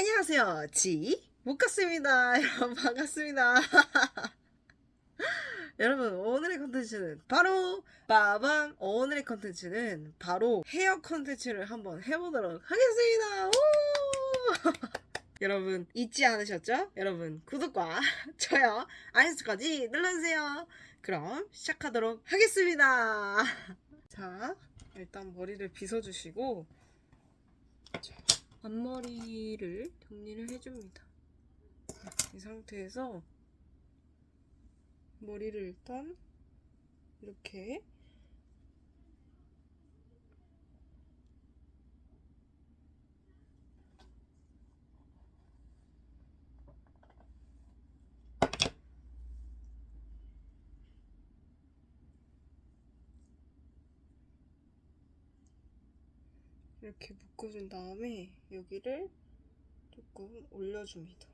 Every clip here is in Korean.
안녕하세요. 지 모카스입니다. 여러분 반갑습니다. 여러분 오늘의 컨텐츠는 바로 빠밤 오늘의 컨텐츠는 바로 헤어 컨텐츠를 한번 해보도록 하겠습니다. 오! 여러분 잊지 않으셨죠? 여러분 구독과 좋아요 알림까지 눌러주세요. 그럼 시작하도록 하겠습니다. 자 일단 머리를 빗어주시고 자, 앞머리를 정리를 해줍니다. 이 상태에서 머리를 일단 이렇게 이렇게 묶어준 다음에 여기를 조금 올려줍니다.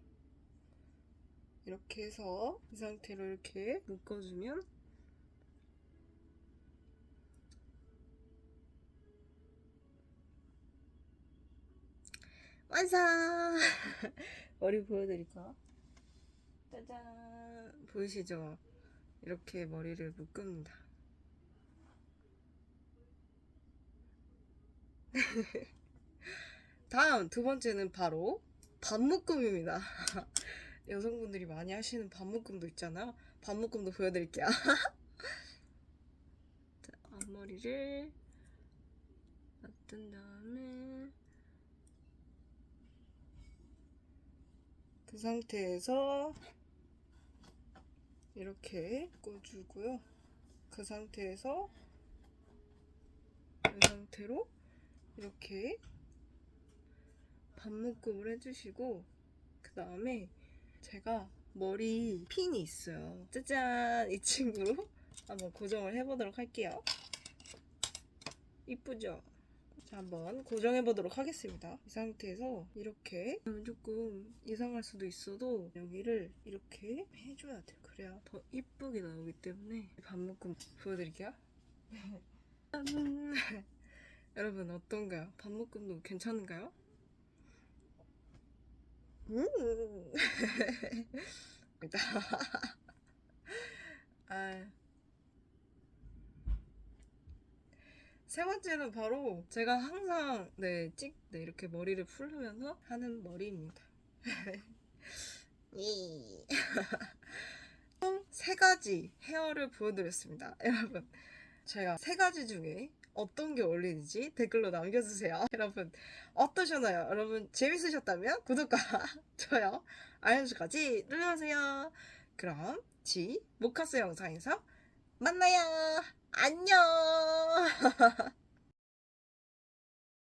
이렇게 해서 이 상태로 이렇게 묶어주면 완성! 머리 보여드릴까? 짜잔! 보이시죠? 이렇게 머리를 묶습니다. 다음 두 번째는 바로 반묶음입니다. 여성분들이 많이 하시는 반묶음도 있잖아요. 반묶음도 보여드릴게요. 자, 앞머리를 놔둔 다음에 그 상태에서 이렇게 꽂주고요. 그 상태에서 이 상태로 이렇게 반묶음을 해주시고 그 다음에 제가 머리 핀이 있어요. 짜잔! 이 친구로 한번 고정을 해보도록 할게요. 이쁘죠? 자, 한번 고정해 보도록 하겠습니다. 이 상태에서 이렇게 조금 이상할 수도 있어도 여기를 이렇게 해줘야 돼요. 그래야 더 이쁘게 나오기 때문에 반묶음 보여드릴게요. 짠! 여러분 어떤가요? 반묶음도 괜찮은가요? 음. 아. 세 번째는 바로 제가 항상 네, 찍, 네, 이렇게 머리를 풀면서 하는 머리입니다. 이. 총세 가지 헤어를 보여드렸습니다. 여러분, 제가 세 가지 중에 어떤 게 어울리는지 댓글로 남겨주세요. 여러분, 어떠셨나요? 여러분, 재밌으셨다면 구독과 좋아요, 알림까지 눌러주세요. 그럼, 지, 모카스 영상에서 만나요. 안녕!